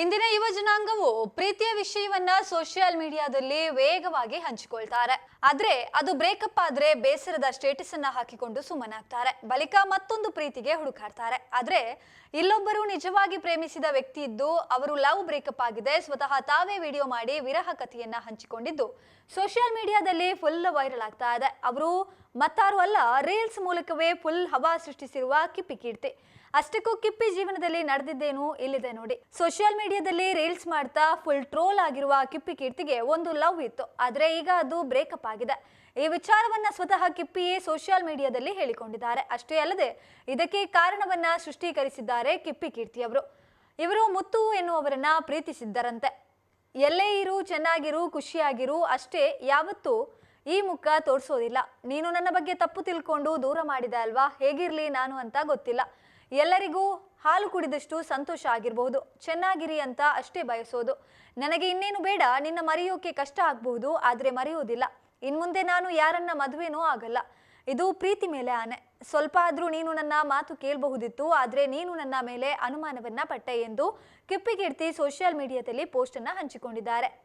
ಇಂದಿನ ಯುವ ಜನಾಂಗವು ಪ್ರೀತಿಯ ವಿಷಯವನ್ನ ಸೋಷಿಯಲ್ ಮೀಡಿಯಾದಲ್ಲಿ ವೇಗವಾಗಿ ಹಂಚಿಕೊಳ್ತಾರೆ. ಆದ್ರೆ ಅದು ಬ್ರೇಕಪ್ ಆದ್ರೆ ಬೇಸರದ ಸ್ಟೇಟಸ್ ಅನ್ನ ಹಾಕಿಕೊಂಡು ಸುಮ್ಮನಾಗ್ತಾರೆ ಬಳಿಕ ಮತ್ತೊಂದು ಪ್ರೀತಿಗೆ ಹುಡುಕಾಡ್ತಾರೆ. ಆದ್ರೆ ಇಲ್ಲೊಬ್ಬರು ನಿಜವಾಗಿ ಪ್ರೇಮಿಸಿದ ವ್ಯಕ್ತಿ ಇದ್ದು ಅವರು ಲವ್ ಬ್ರೇಕಪ್ ಆಗಿದೆ, ಸ್ವತಃ ತಾವೇ ವಿಡಿಯೋ ಮಾಡಿ ವಿರಹ ಕಥೆಯನ್ನ ಹಂಚಿಕೊಂಡಿದ್ದು. ಸೋಷಿಯಲ್ ಮೀಡಿಯಾದಲ್ಲಿ ಫುಲ್ ವೈರಲ್ ಆಗ್ತಾ ಇದೆ. ಅವರು ಮತ್ತಾರು ಅಲ್ಲ ರೀಲ್ಸ್ ಮೂಲಕವೇ ಫುಲ್ ಹವಾ ಸೃಷ್ಟಿಸಿರುವ ಕಿಪ್ಪಿ ಕೀರ್ತಿ. ಅಷ್ಟಕ್ಕೂ ಕಿಪ್ಪಿ ಜೀವನದಲ್ಲಿ ನಡೆದಿದ್ದೇನು ಇಲ್ಲಿದೆ ನೋಡಿ. ಸೋಷಿಯಲ್ ಮೀಡಿಯಾದಲ್ಲಿ ರೀಲ್ಸ್ ಮಾಡ್ತಾ ಫುಲ್ ಟ್ರೋಲ್ ಆಗಿರುವ ಕಿಪ್ಪಿ ಕೀರ್ತಿಗೆ ಒಂದು ಲವ್ ಇತ್ತು. ಆದರೆ ಈಗ ಅದು ಬ್ರೇಕಪ್ ಆಗಿದೆ. ಈ ವಿಚಾರವನ್ನ ಸ್ವತಃ ಕಿಪ್ಪಿಯೇ ಸೋಷಿಯಲ್ ಮೀಡಿಯಾದಲ್ಲಿ ಹೇಳಿಕೊಂಡಿದ್ದಾರೆ. ಅಷ್ಟೇ ಅಲ್ಲದೆ ಇದಕ್ಕೆ ಕಾರಣವನ್ನ ಸೃಷ್ಟೀಕರಿಸಿದ್ದಾರೆ ಕಿಪ್ಪಿ ಕೀರ್ತಿಯವರು. ಇವರು ಮುತ್ತು ಎನ್ನುವವರನ್ನ ಪ್ರೀತಿಸಿದ್ದರಂತೆ. ಎಲ್ಲೇ ಇರು, ಚೆನ್ನಾಗಿರು, ಖುಷಿಯಾಗಿರು, ಅಷ್ಟೇ ಯಾವತ್ತೂ ಈ ಮುಖ ತೋರಿಸೋದಿಲ್ಲ. ನೀನು ನನ್ನ ಬಗ್ಗೆ ತಪ್ಪು ತಿಳ್ಕೊಂಡು ದೂರ ಮಾಡಿದೆ ಅಲ್ವಾ? ಹೇಗಿರ್ಲಿ ನಾನು ಅಂತ ಗೊತ್ತಿಲ್ಲ. ಎಲ್ಲರಿಗೂ ಹಾಲು ಕುಡಿದಷ್ಟು ಸಂತೋಷ ಆಗಿರಬಹುದು. ಚೆನ್ನಾಗಿರಿ ಅಂತ ಅಷ್ಟೇ ಬಯಸೋದು. ನನಗೆ ಇನ್ನೇನು ಬೇಡ, ನಿನ್ನ ಮರೆಯೋಕೆ ಕಷ್ಟ ಆಗಬಹುದು, ಆದರೆ ಮರೆಯೋದಿಲ್ಲ ಇನ್ಮುಂದೆ ನಾನು ಯಾರನ್ನ ಮದುವೆನೂ ಆಗಲ್ಲ. ಇದು ಪ್ರೀತಿ ಮೇಲೆ ಆನೆ. ಸ್ವಲ್ಪ ಆದರೂ ನೀನು ನನ್ನ ಮಾತು ಕೇಳಬಹುದಿತ್ತು, ಆದರೆ ನೀನು ನನ್ನ ಮೇಲೆ ಅನುಮಾನವನ್ನ ಪಟ್ಟೆ ಎಂದು ಕಿಪ್ಪಿಗಿರ್ತಿ ಸೋಷಿಯಲ್ ಮೀಡಿಯಾದಲ್ಲಿ ಪೋಸ್ಟ್ ಅನ್ನ ಹಂಚಿಕೊಂಡಿದ್ದಾರೆ.